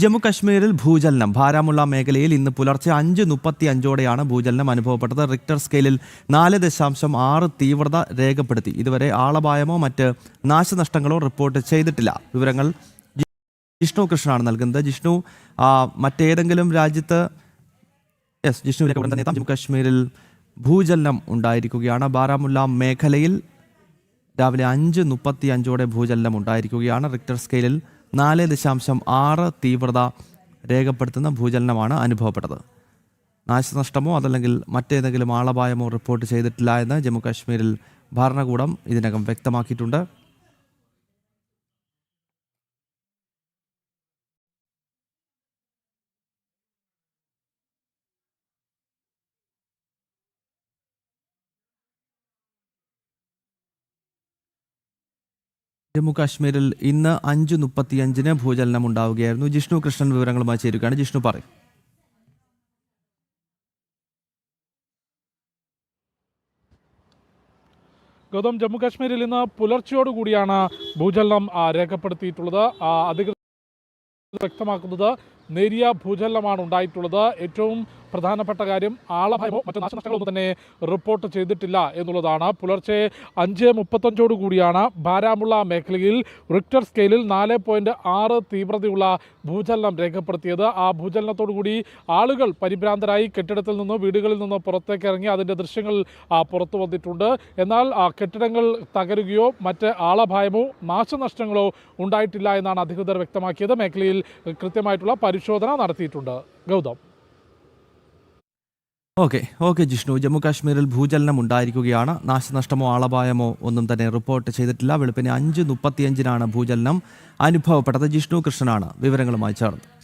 ജമ്മു കശ്മീരിൽ ഭൂചലനം. ഭാരാമുള്ള മേഖലയിൽ ഇന്ന് പുലർച്ചെ അഞ്ച് മുപ്പത്തി അഞ്ചോടെയാണ് ഭൂചലനം അനുഭവപ്പെട്ടത്. റിക്ടർ സ്കെയിലിൽ നാല് ദശാംശം ആറ് തീവ്രത രേഖപ്പെടുത്തി. ഇതുവരെ ആളപായമോ മറ്റ് നാശനഷ്ടങ്ങളോ റിപ്പോർട്ട് ചെയ്തിട്ടില്ല. വിവരങ്ങൾ ജിഷ്ണു കൃഷ്ണനാണ് നൽകുന്നത്. ജിഷ്ണു മറ്റേതെങ്കിലും രാജ്യത്ത് യെസ് ജിഷ്ണു ജമ്മുകശ്മീരിൽ ഭൂചലനം ഉണ്ടായിരിക്കുകയാണ്. ബാരാമുല്ല മേഖലയിൽ രാവിലെ അഞ്ച് മുപ്പത്തി അഞ്ചോടെ ഭൂചലനം ഉണ്ടായിരിക്കുകയാണ്. റിക്ടർ സ്കെയിലിൽ നാല് ദശാംശം ആറ് തീവ്രത രേഖപ്പെടുത്തുന്ന ഭൂചലനമാണ് അനുഭവപ്പെട്ടത്. നാശനഷ്ടമോ അതല്ലെങ്കിൽ മറ്റേതെങ്കിലും ആളപായമോ റിപ്പോർട്ട് ചെയ്തിട്ടില്ല എന്ന് ജമ്മു കാശ്മീരിൽ ഭരണകൂടം ഇതിനകം വ്യക്തമാക്കിയിട്ടുണ്ട്. ജമ്മു കാശ്മീരിൽ ഇന്ന് അഞ്ച് മുപ്പത്തിയഞ്ചിന് ഭൂചലനം ഉണ്ടാവുകയായിരുന്നു ജിഷ്ണു കൃഷ്ണൻ വിവരങ്ങളുമായി ചേരുകയാണ്. ജിഷ്ണു പറയും. ഗൗതം ജമ്മു കാശ്മീരിൽ ഇന്ന് പുലർച്ചയോടുകൂടിയാണ് ഭൂചലനം രേഖപ്പെടുത്തിയിട്ടുള്ളത്. അധികൃതർ വ്യക്തമാക്കുന്നത് നേരിയ ഭൂചലനമാണ് ഉണ്ടായിട്ടുള്ളത് ഏറ്റവും പ്രധാനപ്പെട്ട കാര്യം ആളഭയമോ മറ്റു നാശനഷ്ടങ്ങളോ ഒന്നും തന്നെ റിപ്പോർട്ട് ചെയ്തിട്ടില്ല എന്നുള്ളതാണ്. പുലർച്ചെ അഞ്ച് മുപ്പത്തഞ്ചോട് കൂടിയാണ് ബാരാമുള്ള മേഖലയിൽ റിക്ടർ സ്കെയിലിൽ നാല് പോയിന്റ് ആറ് തീവ്രതയുള്ള ഭൂചലനം രേഖപ്പെടുത്തിയത്. ആ ഭൂചലനത്തോടു കൂടി ആളുകൾ പരിഭ്രാന്തരായി കെട്ടിടത്തിൽ നിന്ന് വീടുകളിൽ നിന്ന് പുറത്തേക്ക് ഇറങ്ങി അതിന്റെ ദൃശ്യങ്ങൾ പുറത്തു വന്നിട്ടുണ്ട്. എന്നാൽ കെട്ടിടങ്ങൾ തകരുകയോ മറ്റ് ആളഭായമോ നാശനഷ്ടങ്ങളോ ഉണ്ടായിട്ടില്ല എന്നാണ് അധികൃതർ വ്യക്തമാക്കിയത്. മേഖലയിൽ കൃത്യമായിട്ടുള്ള പരിശോധന നടത്തിയിട്ടുണ്ട്. Gautam. Okay okay Jishnu. Jammu കാശ്മീരിൽ ഭൂചലനം ഉണ്ടായിരിക്കുകയാണ്. നാശനഷ്ടമോ ആളപായമോ ഒന്നും തന്നെ റിപ്പോർട്ട് ചെയ്തിട്ടില്ല. വെളുപ്പിന് അഞ്ച് മുപ്പത്തിയഞ്ചിനാണ് ഭൂചലനം അനുഭവപ്പെട്ടത്. ജിഷ്ണു കൃഷ്ണനാണ് വിവരങ്ങളുമായി ചേർന്നത്.